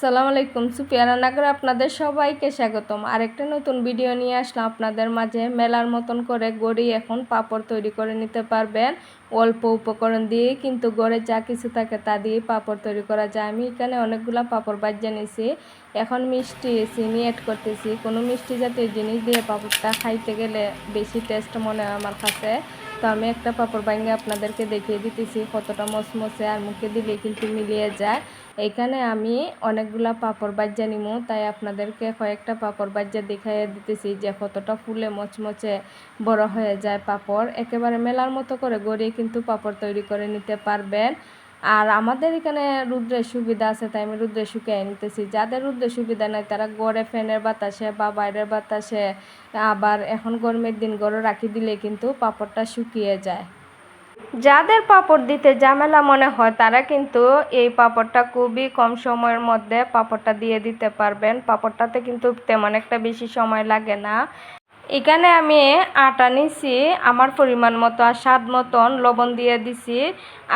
সালাম আলাইকুম। সুপিয়া রান্না করে আপনাদের সবাইকে স্বাগতম। আরেকটা নতুন ভিডিও নিয়ে আসলাম। আপনাদের মাঝে মেলার মতন করে গড়ি এখন পাপড় তৈরি করে নিতে পারবেন। অল্প উপকরণ দিয়ে, কিন্তু গড়ে যা কিছু থাকে তা দিয়ে পাপড় তৈরি করা যায়। আমি এখানে অনেকগুলো পাপড় বাজিয়ে নিয়েছি। এখন মিষ্টি চিনি অ্যাড করতেছি। কোনো মিষ্টি জাতীয় জিনিস দিয়ে পাপড়টা খাইতে গেলে বেশি টেস্ট মনে হয় আমার কাছে। তো আমি একটা পাপড় ভাঙে আপনাদেরকে দেখিয়ে দিতেছি, কতটা মচমচে আর মুখে দিলে কিন্তু মিলিয়ে যায়। এখানে আমি অনেকগুলা পাপড় বাজ্যা নিমু, তাই আপনাদেরকে কয়েকটা পাপড় বাজ্যা দেখাই দিতেছি যে কতটা ফুলে মচমচে বড় হয়ে যায় পাপড়। একেবারে মেলার মতো করে গড়িয়ে কিন্তু পাপড় তৈরি করে নিতে পারবেন। আর আমাদের এখানে রুদ্রের সুবিধা আছে, তাই আমি রুদ্রে শুকিয়ে নিতেছি যাদের রুদ্রের সুবিধা নাই, তারা গড়ে ফ্যানের বাতাসে বা বাইরের বাতাসে আবার এখন গরমের দিন গড়ে রাখি দিলে কিন্তু পাপড়টা শুকিয়ে যায়। যাদের পাপড় দিতে ঝামেলা মনে হয়, তারা কিন্তু এই পাপড়টা খুবই কম সময়ের মধ্যে পাপড়টা দিয়ে দিতে পারবেন। পাপড়টাতে কিন্তু তেমন একটা বেশি সময় লাগে না। এখানে আমি আটা নিছি, আমার পরিমাণ মতো আর স্বাদ মতন লবণ দিয়ে দিছি।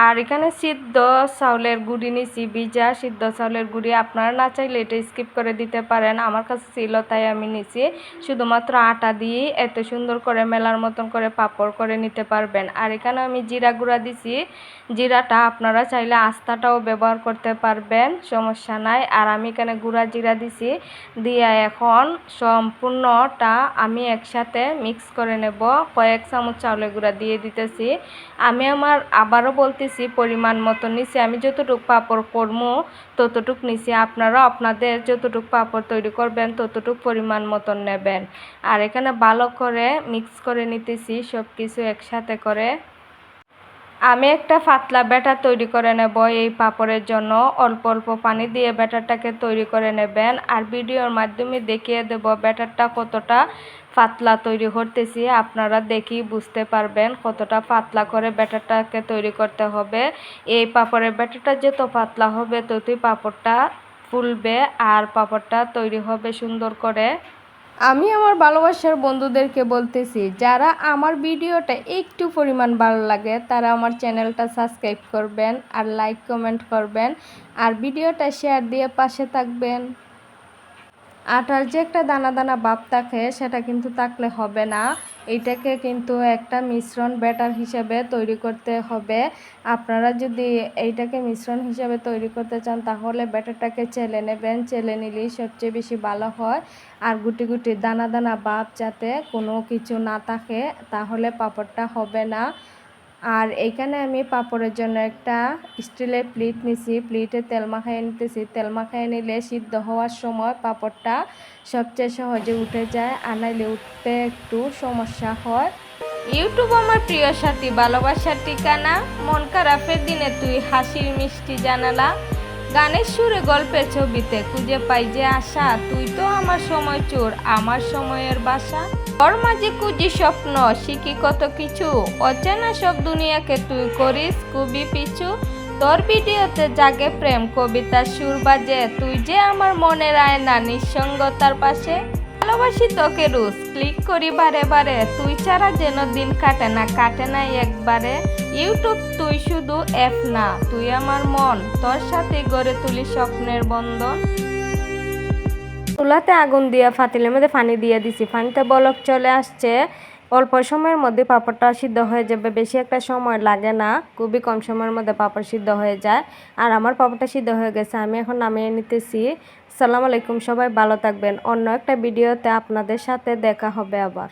আর এখানে সিদ্ধ চাউলের গুঁড়ি নিছি, ভিজা সিদ্ধ চাউলের গুঁড়ি। আপনারা না চাইলে এটা স্কিপ করে দিতে পারেন, আমার কাছে ছিল তাই আমি নিছি। শুধুমাত্র আটা দিয়ে এত সুন্দর করে মেলার মতন করে পাপড় করে নিতে পারবেন। আর এখানে আমি জিরা গুঁড়া দিছি, জিরাটা আপনারা চাইলে আস্তাটাও ব্যবহার করতে পারবেন, সমস্যা নাই। আর আমি এখানে গুঁড়া জিরা দিছি, দিয়ে এখন সম্পূর্ণটা আমি একসাথে মিক্স করে নেব। কয়েক চামচ চাউলের গুঁড়া দিয়ে দিতেছি। আমি আমার আবারও বলতেছি, পরিমাণ মতো নিচে আমি যতটুক পাপড় করব ততটুক নিছি আপনারা আপনাদের যতটুক পাপড় তৈরি করবেন, ততটুক পরিমাণ মতন নেবেন। আর এখানে ভালো করে মিক্স করে নিতেছি সব কিছু একসাথে করে। আমি একটা পাতলা ব্যাটার তৈরি করে নেব, এই পাপড়ের জন্য। অল্প অল্প পানি দিয়ে ব্যাটারটাকে তৈরি করে নেবেন। আর ভিডিওর মাধ্যমে দেখিয়ে দেব ব্যাটারটা কতটা পাতলা তৈরি করতেছি। আপনারা দেখি বুঝতে পারবেন কতটা পাতলা করে ব্যাটারটাকে তৈরি করতে হবে। এই পাপড়ের ব্যাটারটা যত পাতলা হবে, ততই পাপড়টা ফুলবে আর পাপড়টা তৈরি হবে সুন্দর করে। আমি আমার ভালোবাসার বন্ধুদেরকে বলতেছি, যারা আমার ভিডিওটা একটু পরিমাণ ভালো লাগে, তারা আমার চ্যানেলটা সাবস্ক্রাইব করবেন আর লাইক কমেন্ট করবেন আর ভিডিওটা শেয়ার দিয়ে পাশে থাকবেন। আটার যে একটা দানা দানা বাপ থাকে, সেটা কিন্তু থাকলে হবে না। এইটাকে কিন্তু একটা মিশ্রণ ব্যাটার হিসেবে তৈরি করতে হবে। আপনারা যদি এইটাকে মিশ্রণ হিসেবে তৈরি করতে চান, তাহলে ব্যাটারটাকে চেলে নেবেন। চেলে নিলেই সবচেয়ে বেশি ভালো হয়। আর গুটি গুটি দানা দানা বাপ যাতে কোনো কিছু না থাকে, তাহলে পাপড়টা হবে না। আর এইখানে আমি পাপড়ের জন্য একটা স্টিলের প্লেট নিছি। প্লেটে তেল মাখাইয়ে নিতেছি। তেল মাখাইয়ে নিলে সিদ্ধ হওয়ার সময় পাপড়টা সবচেয়ে সহজে উঠে যায় আনাইলে উঠতে একটু সমস্যা হয়। ইউটিউব আমার প্রিয় সাথী ভালোবাসার ঠিকানা। মন খারাপের দিনে তুই হাসির মিষ্টি জানালা। গানের সুরে গল্পের ছবিতে খুঁজে পাই যে আশা। তুই তো আমার সময় চোর, আমার সময়ের বাসা। তোর মাঝে খুঁজি স্বপ্ন শিখি কত কিছু? অচেনা সব দুনিয়াকে তুই করিস খুবই পিছু। তোর ভিডিওতে জাগে প্রেম কবিতার সুর বাজে। তুই যে আমার মনের আয়না নিঃসঙ্গতার পাশে। ভালোবাসি তোকে রুস ক্লিক করি বারে বারে। তুই ছাড়া যেন দিন কাটে না কাটে না একবারে। ইউটিউব তুই শুধু অ্যাপ না, তুই আমার মন। তোর সাথে গড়ে তুলি স্বপ্নের বন্ধন। চুলাতে আগুন দিয়ে, ফাতিলের মধ্যে পানি দিয়ে দিছি। পানিতে বলক চলে আসছে। অল্প সময়ের মধ্যে পাপড়টা সিদ্ধ হয়ে যাবে। বেশি একটা সময় লাগে না। খুবই কম সময়ের মধ্যে পাপড় সিদ্ধ হয়ে যায়। আর আমার পাপড়টা সিদ্ধ হয়ে গেছে, আমি এখন নামিয়ে নিতেছি। সালাম আলাইকুম, সবাই ভালো থাকবেন। অন্য একটা ভিডিওতে আপনাদের সাথে দেখা হবে আবার।